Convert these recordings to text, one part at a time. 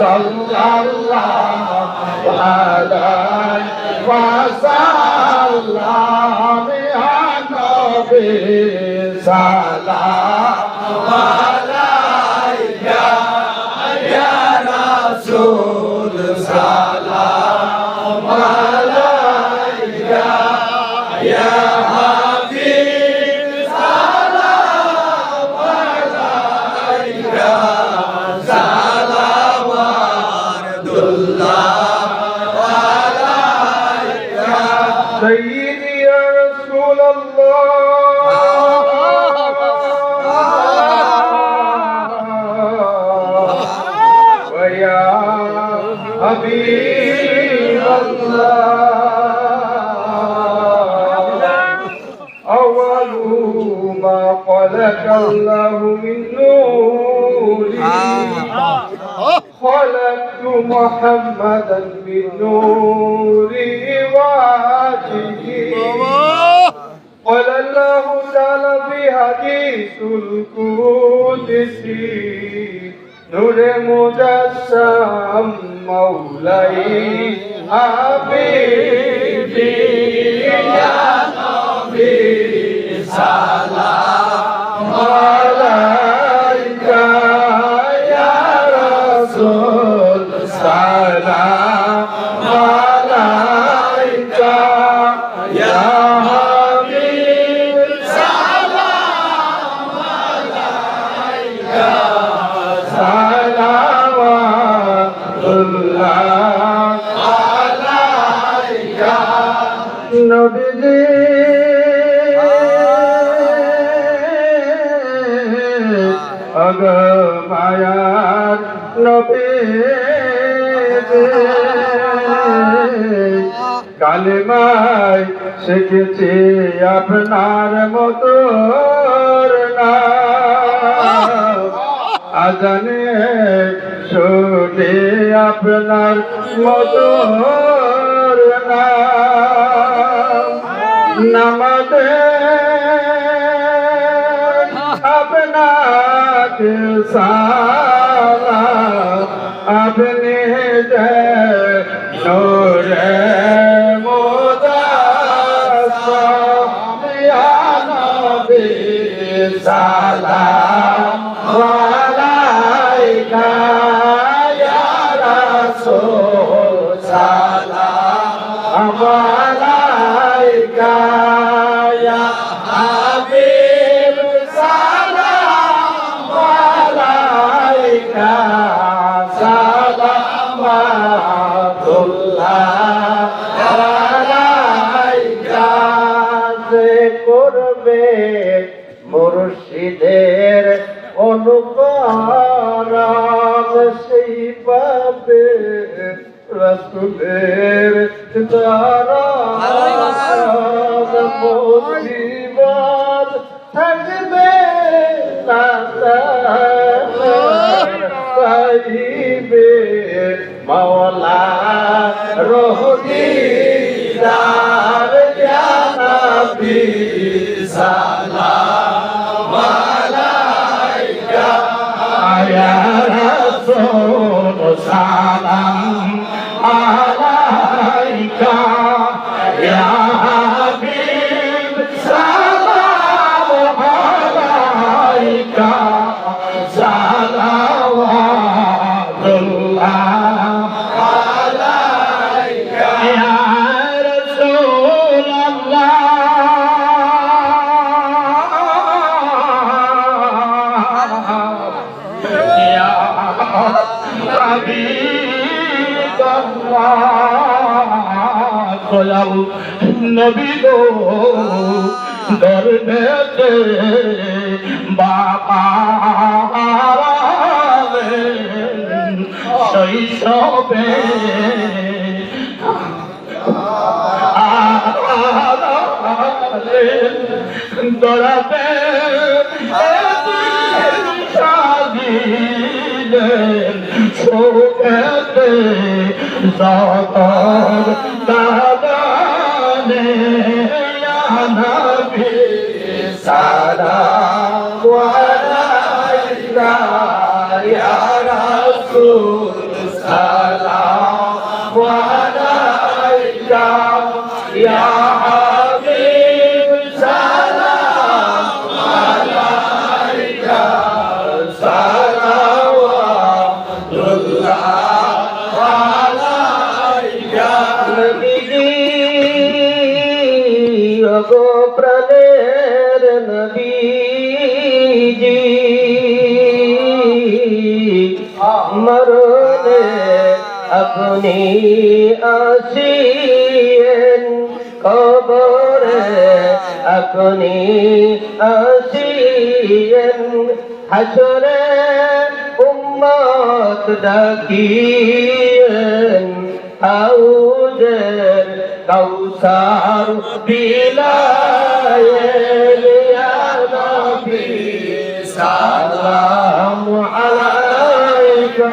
সাল্লাল্লাহু আলাইহি ওয়াসাল্লাম ইয়া নবী সালাম আলাইকা سيدي يا رسول الله ويا حبيب الله أول ما خلق الله من نوره خلقت محمدا بنور وجهه. قال الله تعالى في حديث القدس نور مجسم مولاي حبيبي يا نبي অগ মায়ার নবী কালিমায় শিখেছি আপনার মতো আজানে শুনে আপনার মতো নামাজে সারা আপনি নোরে সালাম আলাইকা ইয়া রাসূল সালাম আলাইকা ইয়া মুর্শিদের অনুকরণ সেই পাবে রসুলের দ্বারা। মুসিবত থাকবে না সাইবে মাওলা রহদি হাবিব আল্লাহ দয়াল নবী গো দরবেতে বাবা শৈশবে দরাবে সাদিলেন শোকেতে যতর দাদানে আপনি আসিয়েন কবরে আপনি আসিয়েন হাসরে উম্মত ডাকিয়েন হাউজের কৌসার বিলায়েন সালাম আলাইকা।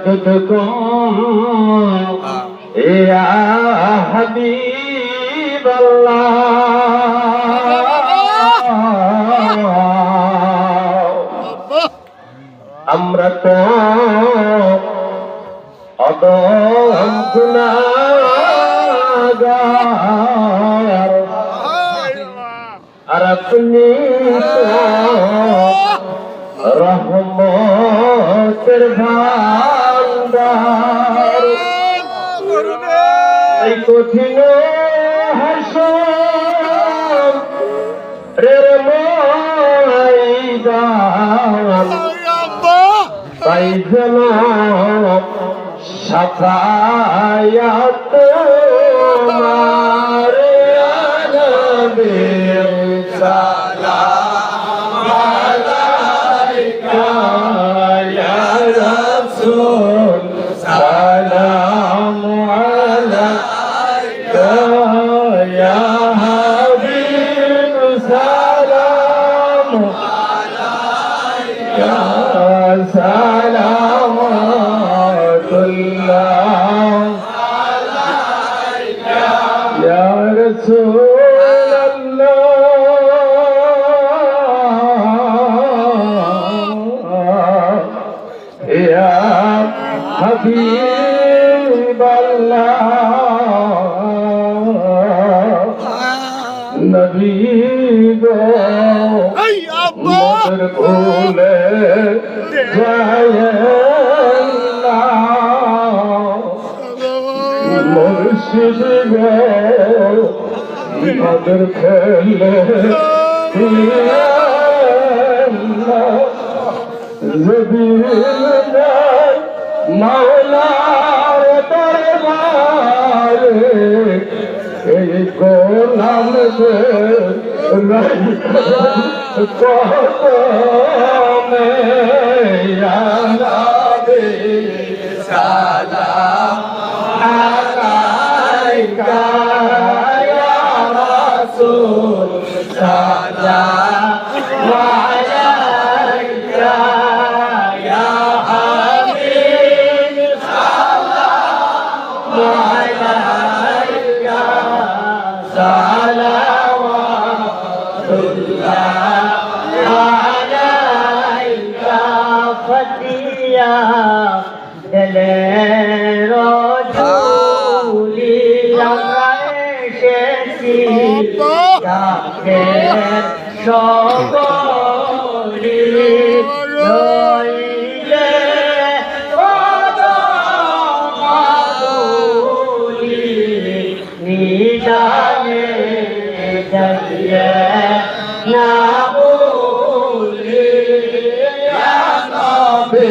मदद को या हबीब আমরা তো অদম গুণাগার। আর আপনি রহমতের ভাই এই কঠিন হাস রে তাই যেন সাফায়াত মারে سلامة الله يا رسول الله يا حبيب الله نبي ভুলে মুর্শিদ মধুর খেলে যদি মাওলার দরবারে এই গোলাম সে নাই কদমে যাকে সকলি। কদমাবলি নিদানে যাইয়ে না বলি নবী